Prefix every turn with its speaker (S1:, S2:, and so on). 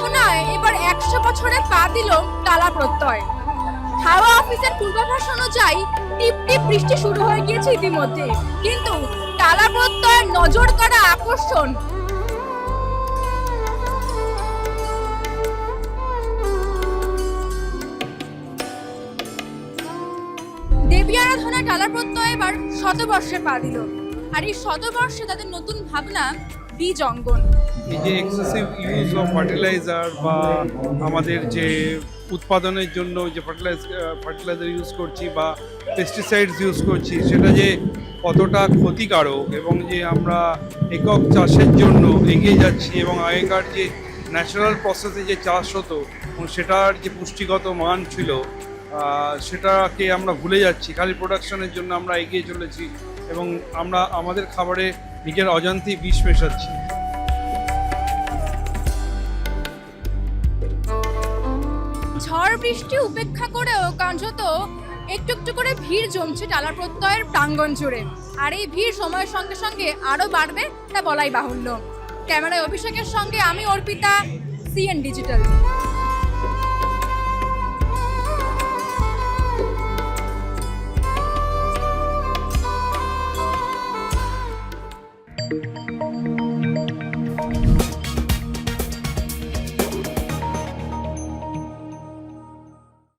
S1: দুনিয়ায় এবার একশো বছরে পা দিল টালা প্রত্যয়। হাওয়া অফিসের পূর্বাভাস অনুযায়ী টিপ টিপ বৃষ্টি শুরু হয়ে গিয়েছে ইতিমধ্যে। কিন্তু টালা প্রত্যয়ের নজর কাড়া আকর্ষণ। দেবী আরাধনা টালা প্রত্যয় এবার শতবর্ষে পা দিল। আর এই শতবর্ষে তাদের নতুন ভাবনা বীজ অঙ্গন।
S2: যে এক্সেসিভ ইউজ অফ ফার্টিলাইজার বা আমাদের যে উৎপাদনের জন্য যে ফার্টিলাইজ ফার্টিলাইজার ইউজ করছি বা পেস্টিসাইডস ইউজ করছি, সেটা যে কতটা ক্ষতিকারক এবং যে আমরা একক চাষের জন্য এগিয়ে যাচ্ছি এবং আগেকার যে ন্যাচারাল প্রসেসে যে চাষ হতো সেটার যে পুষ্টিগত মান ছিল সেটাকে আমরা ভুলে যাচ্ছি। খালি প্রোডাকশনের জন্য আমরা এগিয়ে চলেছি এবং আমরা, আমাদের খাবারে নিজের অজান্তেই বিষ মেশাচ্ছি।
S1: ঝড় বৃষ্টি উপেক্ষা করেও কার্যত একটু একটু করে ভিড় জমছে টালা প্রত্যয়ের প্রাঙ্গণ জুড়ে। আর এই ভিড় সময়ের সঙ্গে সঙ্গে আরও বাড়বে তা বলাই বাহুল্য। ক্যামেরায় অভিষেকের সঙ্গে আমি অর্পিতা সিএন ডিজিটাল